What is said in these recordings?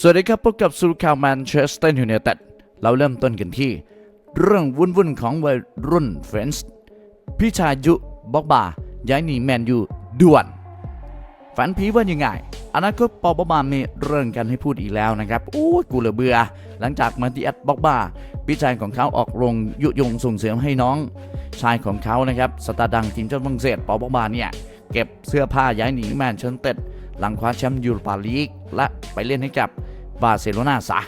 สวัสดีครับพบกับสุข่าวแมนเชสเตอร์ยูไนเต็ดเราเริ่มต้นกันที่ เรื่องวุ่นๆของวัยรุ่นเฟรนส์พี่ชายยุบอกบาย้ายหนีแมนยูด่วน ฝันผีว่ายังไงอนาคตปอบบามีเรื่องกันให้พูดอีกแล้วนะครับโอ้กูเหลือเบื่อ หลังจากมาติอัดบอกบาพี่ชายของเขาออกโรงยุยงส่งเสริมให้น้องชายของเขานะครับสตาร์ดังทีมชาติฝรั่งเศสปอบาเนี่ยเก็บเสื้อผ้าย้ายหนีแมนเชสเตอร์ หลังคว้าแชมป์ยูโรปาลีกและไปเล่นให้กับบาร์เซโลนาซะ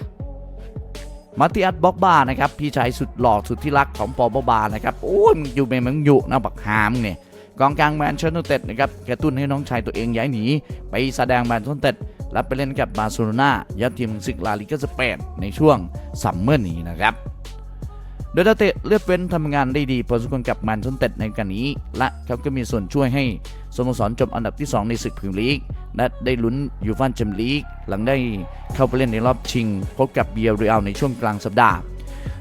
มาติอัสบ็อกบานะครับพี่ชายสุดหล่อสุดที่รักของปอบอบานะครับโอ้ยมึงอยู่เมมึงอยู่นะบักฮามเนี่ยกองกลางแมนเชสเตอร์นเต็ดนะครับกระตุ้นให้น้องชายตัวเองย้ายหนี ไปแสดงแมนเชสเตอร์เต็ดและไปเล่นกับบาร์เซโลนายัดทีมศึกลาลิกาสเปนในช่วงซัมเมอร์นี้นะครับโดยดาเตะเลือกเว้นทำงานได้ดีพอสมควรกับแมนเชสเตอร์เต็ดในการนี้ และเขาก็มีส่วนช่วยให้สโมสรจบอันดับที่ 2 ในศึกพรีเมียร์ลีก และได้ลุ้นยูฟ่าแชมเปี้ยนลีกหลังได้เข้าไปเล่นในรอบชิง พบกับเบียร์เรียลในช่วงกลางสัปดาห์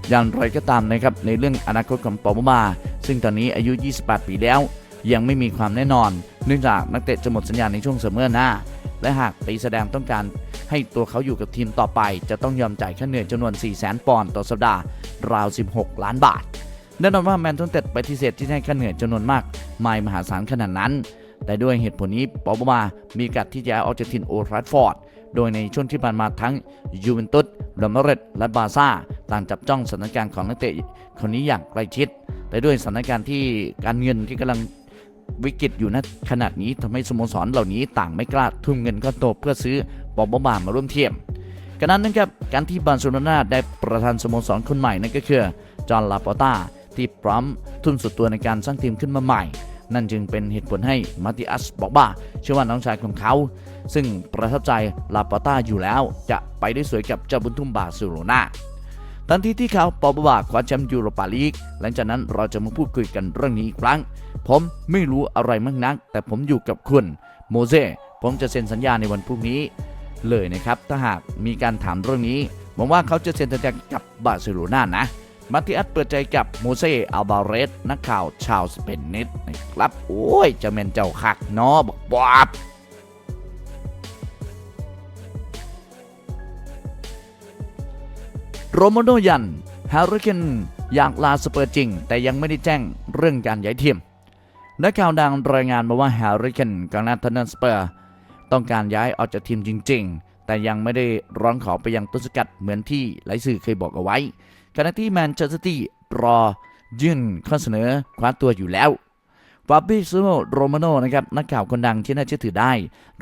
อย่างไรก็ตามนะครับในเรื่องอนาคตของปอมมา ซึ่งตอนนี้อายุ 28 ปีแล้ว ยังไม่มีความแน่นอน เนื่องจากนักเตะจะหมดสัญญาในช่วงเสมอหน้า และหากไปแสดงต้องการให้ตัวเขาอยู่กับทีมต่อไป จะต้องยอมจ่ายค่าเหนื่อยจำนวน 4 0 0 0 0ปอนด์ต่อสัปดาห์ ราว 16 ล้านบาทแน่นอนว่าแมนเชสเตอร์ไนเต็ดปฏิเสธที่ให้ค่าเหนื่อยจำนวนมาก ไมายมหาศาลขนาดนั้น แต่ด้วยเหตุผลนี้ปอบมามีกัดที่จะย้ายออกจากถิ่นโอทราฟฟอร์ด โดยในช่วงที่ผ่านมาทั้งยูเวนตุสเรอัลมาดริดและบาซ่าต่างจับจ้องสถานการณ์ของนักเตะคนนี้อย่างใกล้ชิด แต่ด้วยสถานการณ์ที่การเงินที่กำลังวิกฤตอยู่ณขนาดนี้ทำให้สโมสรเหล่านี้ต่างไม่กล้าทุ่มเงินก้อนโตเพื่อซื้อปอบมามาร่วมเทียมกระนั้นนะครับการที่บาร์เซโลนาได้ประธานสโมสรคนใหม่นั่นก็คือจอห์นลาปอต้าที่พร้อมทุนสุดตัวในการสร้างทีมขึ้นมาใหม่ นั่นจึงเป็นเหตุผลให้มาติอัสบอกว่าเชื่อว่าน้องชายของเขา ซึ่งประทับใจลาปาต้าอยู่แล้ว จะไปได้สวยกับเจ้าบุญทุ่มบาร์เซโลนาทันทีที่เขาปอบาคว้าแชมป์ยูโรปาลีก หลังจากนั้นเราจะมาพูดคุยกันเรื่องนี้อีกครั้ง ผมไม่รู้อะไรมากนัก แต่ผมอยู่กับคุณโมเซผมจะเซ็นสัญญาในวันพรุ่งนี้ เลยนะครับ ถ้าหากมีการถามเรื่องนี้หวังว่าเขาจะเซ็นสัญญากับบาร์เซโลนานะ มาติอัสเปิดใจกับโมเซอัลบาเรสนักข่าวชาวสเปนนิดนะครับ โอ้ยเจะเมนเจ้าคักเนาะบอกบอบ โรโมโนยันแฮร์ริเคนอยากลาสเปอร์จริง แต่ยังไม่ได้แจ้งเรื่องการย้ายทีมนักข่าวดังรายงานมาว่าแฮร์ริเคนกองหน้าทันนันสเปอร์ ต้องการย้ายออกจากทีมจริง ๆ แต่ยังไม่ได้ร้องขอไปยังต้นสกัดเหมือนที่หลายสื่อเคยบอกเอาไว้ ขณะที่แมนเชสเตอร์ซิตี้รอยื่นข้อเสนอคว้าตัวอยู่แล้วฟาบิซิโมโรมาโนนะครับนักข่าวคนดังที่น่าเชื่อถือได้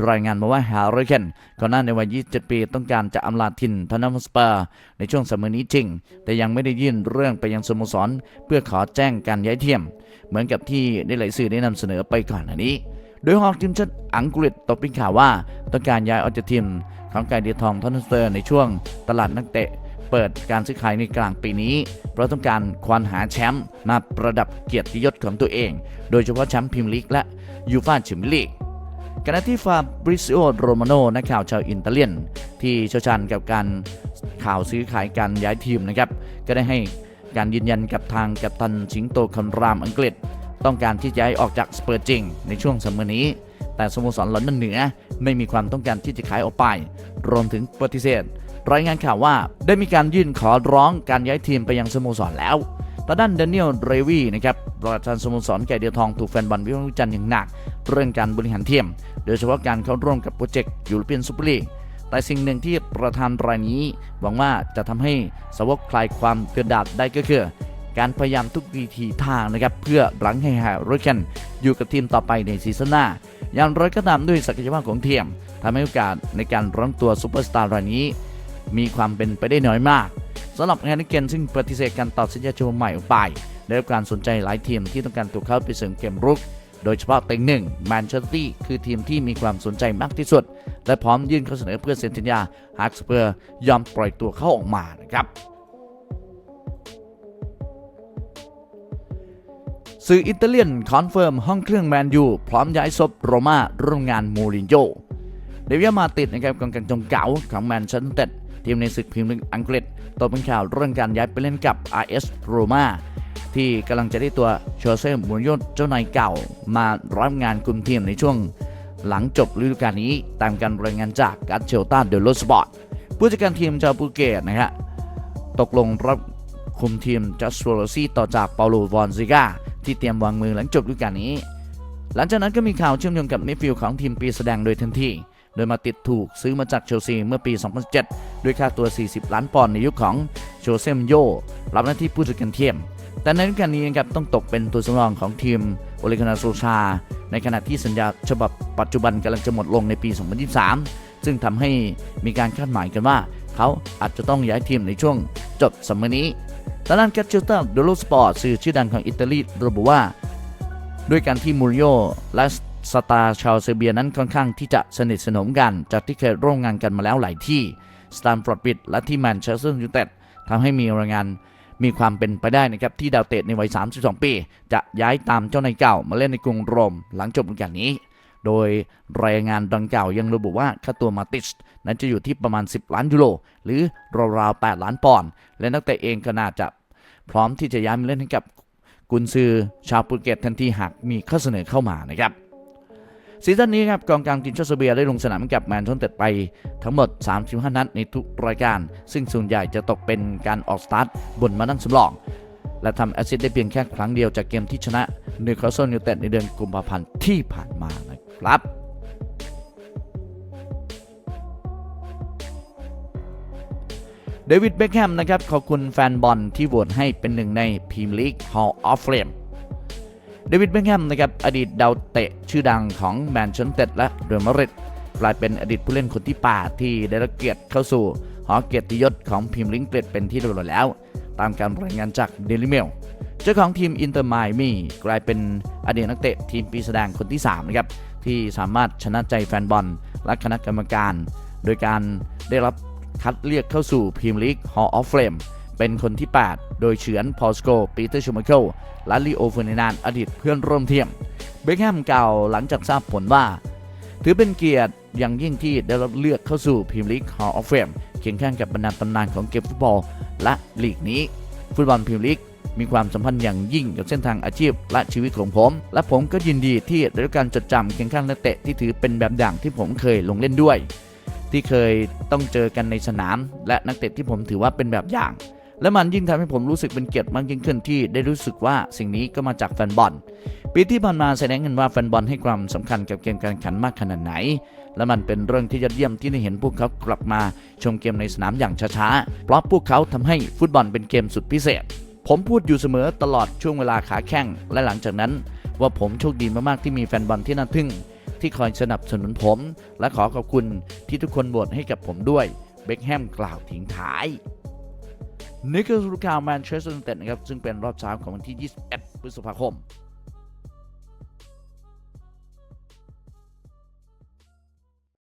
รายงานมาว่าแฮร์ริเคนก่อนหน้าในวัย 27 ปีต้องการจะอำลาทินทอนัมสเปอร์ในช่วงสมัยนี้จริง แต่ยังไม่ได้ยื่นเรื่องไปยังสโมสร เพื่อขอแจ้งการย้ายทีมเหมือนกับที่ได้หลายสื่อได้นำเสนอไปก่อนหน้านี้ โดยฮอกทีมชาติอังกฤษตกเป็นข่าวว่าต้องการย้ายออกจากทีมของไกเดียทองทอนัมสเปอร์ในช่วงตลาดนักเตะ เปิดการซื้อขายในกลางปีนี้ เพราะต้องการควานหาแชมป์มาประดับเกียรติยศของตัวเอง โดยเฉพาะแชมป์พรีเมียร์ลีกและยูฟ่าแชมเปี้ยนลีกขณะที่ฟาบริซิโอโรมาโนนักข่าวชาวอิตาเลียน ที่เชี่ยวชาญกับการข่าวซื้อขายการย้ายทีมนะครับ ก็ได้ให้การยืนยันกับทางกัปตันสิงโตคอนรามอังกฤษ ต้องการที่จะย้ายออกจากสเปอร์จริง ในช่วงสมัยนี้ แต่สโมสรลอนดอนเหนือไม่มีความต้องการที่จะขายออกไป รวมถึงปฏิเสธ รายงานข่าวว่าได้มีการยื่นขอร้องการย้ายทีมไปยังสโมสรแล้วตอนด้านเดนิเอลเรวีนะครับประธานสโมสรแก่เดียวทองถูกแฟนบอลวิพากษ์วิจารณ์อย่างหนัก เรื่องการบริหารทีมโดยเฉพาะการเข้าร่วมกับโปรเจกต์ยูโรเปียนซูเปอร์ลีกแต่สิ่งหนึ่งที่ประธานรายนี้หวังว่าจะทำให้สวกคลายความเกระดาษได้ก็คือ การพยายามทุกวิธีทางนะครับเพื่อรั้งให้แฮร์ริเคนอยู่กับทีมต่อไปในซีซั่นหน้า อย่างไรก็ตามด้วยศักยภาพของทีมทำให้โอกาสในการรั้งตัวซูเปอร์สตาร์รายนี้ มีความเป็นไปได้น้อยมากสำหรับแฮร์ริเคนซึ่งปฏิเสธการต่อสัญญาชมใหม่ออกไปได้รับการสนใจหลายทีมที่ต้องการตัวเขาไปเสริมเกมรุก โดยเฉพาะเต็งหนึ่งแมนเชสเตอร์คือทีมที่มีความสนใจมากที่สุด และพร้อมยื่นข้อเสนอเพื่อเซ็นสัญญาหากสเปอร์ยอมปล่อยตัวเขาออกมานะครับสื่ออิตาเลียนคอนเฟิร์มห้องเครื่องแมนยูพร้อมย้ายศพโรม่าร่วมงานมูรินโญ่เดวิดมาติดนะครับกองกลางจงเก๋าของแมนเชสเตอร์ ทีมในศึกพรีเมียร์ลีกอังกฤษตกเป็นข่าวเรื่องการย้ายไปเล่นกับ RS Roma ที่กำลังจะได้ตัวโชอร์เซ่มูรินโญ่เจ้านายเก่า มารับงานคุมทีมในช่วง หลังจบฤดูกาลนี้ตามการรายงานจากกัตเชลตาเดลโลสปอร์ตผู้จัดการทีมชาวโปรตุเกสนะฮะตกลงรับคุมทีมจัสโ o โรซี่ต่อจากเปาโลวอนซิก้าที่เตรียมวางมือหลังจบฤดูกาลนี้ หลังจากนั้นก็มีข่าวเชื่อมโยงกับมิดฟิลด์ของทีมปีแสดงโดยทันที โดยมาติดถูกซื้อมาจากเชลซีเมื่อปี 2007 ด้วยค่าตัว 40 ล้านปอนด์ในยุคของโจเซมโยรับหน้าที่ผู้จัดการทีมแต่ในฤดูกาลนี้นะครับต้องตกเป็นตัวสำรองของทีมโอเลกานาโซชา ในขณะที่สัญญาฉบับปัจจุบันกำลังจะหมดลงในปี 2023 ซึ่งทำให้มีการคาดหมายกันว่า เขาอาจจะต้องย้ายทีมในช่วงจบสัมมอนี้ทางด้านแคทเชลเตอร์โดโลสปอร์ตสื่อชื่อดังของอิตาลีระบุว่า ด้วยการที่มูริโญ่และ สตาร์ชาวเซอร์เบียนั้นค่อนข้างที่จะสนิทสนมกัน จากที่เคยร่วมงานกันมาแล้วหลายที่สแตนฟอร์ดบิดและที่แมนเชสเตอร์ยูไนเต็ดทำให้มีรายงานมีความเป็นไปได้นะครับ ที่ดาวเตะในวัย 32 ปี จะย้ายตามเจ้านายเก่ามาเล่นในกรุงโรม หลังจบฤดูกาลนี้ โดยรายงานดังกล่าวยังระบุว่าค่าตัวมาติชนั้นจะอยู่ที่ประมาณ 10 ล้านยูโรหรือราวๆ8ล้านปอนด์และนักเตะเองก็น่าจะพร้อมที่จะย้ายมาเล่นให้กับกุนซือชาวโปรตุเกสทันทีหากมีข้อเสนอเข้ามานะครับ ซีซั่นนี้ครับกองกลางทีมชาติเซอร์เบียได้ลงสนามกับแมนเชสเตอร์ไปทั้งหมด 35 นัดในทุกรายการ ซึ่งส่วนใหญ่จะตกเป็นการออกสตาร์ทบนมานั่งสำรอง และทำแอสซิสต์ได้เพียงแค่ครั้งเดียวจากเกมที่ชนะนิวคาสเซิลยูไนเต็ดในเดือนกุมภาพันธ์ที่ผ่านมานะครับเดวิดเบคแฮมนะครับขอบคุณแฟนบอลที่โหวตให้เป็นหนึ่งในพรีเมียร์ลีก Hall of Fame เดวิดเบคแฮมนะครับอดีตดาวเตะชื่อดังของแมนเชสเตอร์และเรอัลมาดริดกลายเป็นอดีตผู้เล่นคนที่ 8 ที่ได้รับเกียรติเข้าสู่หอเกียรติยศของพรีเมียร์ลีกเกรดเป็นที่เรียบร้อยแล้ว ตามการรายงานจากเดลิเมลเจ้าของทีมอินเตอร์ไมมี่กลายเป็นอดีตนักเตะทีมปีแสดงคนที่3นะครับที่สามารถชนะใจแฟนบอลและคณะกรรมการ โดยการได้รับคัดเรียกเข้าสู่พรีเมียร์ลีก Hall of Fame เเป็นคนที่ 8 โดยเฉือนพอลสโกปีเตอร์ชูมาเคิลและลีโอเฟอร์นินานด์อดีตเพื่อนร่วมทีมเบคแฮมกล่าวหลังจากทราบผลว่า ถือเป็นเกียรติอย่างยิ่งที่ได้รับเลือกเข้าสู่พรีเมียร์ลีก Hall of Fame เคียงข้างกับบรรดาตำนานของเกมฟุตบอลและลีกนี้ ฟุตบอลพรีเมียร์ลีกมีความสัมพันธ์อย่างยิ่งกับเส้นทางอาชีพและชีวิตของผม และผมก็ยินดีที่ได้รับการจดจำเคียงข้างนักเตะที่ถือเป็นแบบอย่างที่ผมเคยลงเล่นด้วย ที่เคยต้องเจอกันในสนาม และนักเตะที่ผมถือว่าเป็นแบบอย่าง และมันยิ่งทำให้ผมรู้สึกเป็นเกียรติมากยิ่งขึ้นที่ได้รู้สึกว่าสิ่งนี้ก็มาจากแฟนบอลปีที่ผ่านมาแสดงเห็นว่าแฟนบอลให้ความสำคัญกับเกมการแข่งขันมากขนาดไหน และมันเป็นเรื่องที่ยอดเยี่ยมที่ได้เห็นพวกเขากลับมาชมเกมในสนามอย่างช้าๆเพราะพวกเขาทำให้ฟุตบอลเป็นเกมสุดพิเศษ ผมพูดอยู่เสมอตลอดช่วงเวลาขาแข้งและหลังจากนั้น ว่าผมโชคดีมากๆที่มีแฟนบอลที่น่าทึ่งที่คอยสนับสนุนผม และขอขอบคุณที่ทุกคนโหวตให้กับผมด้วย เบคแฮมกล่าวทิ้งท้าย นี่คือสุรคาวแมนเชสเตอร์ยูไนเต็ดนะครับซึ่งเป็นรอบเช้าของวันที่ 21 พฤษภาคม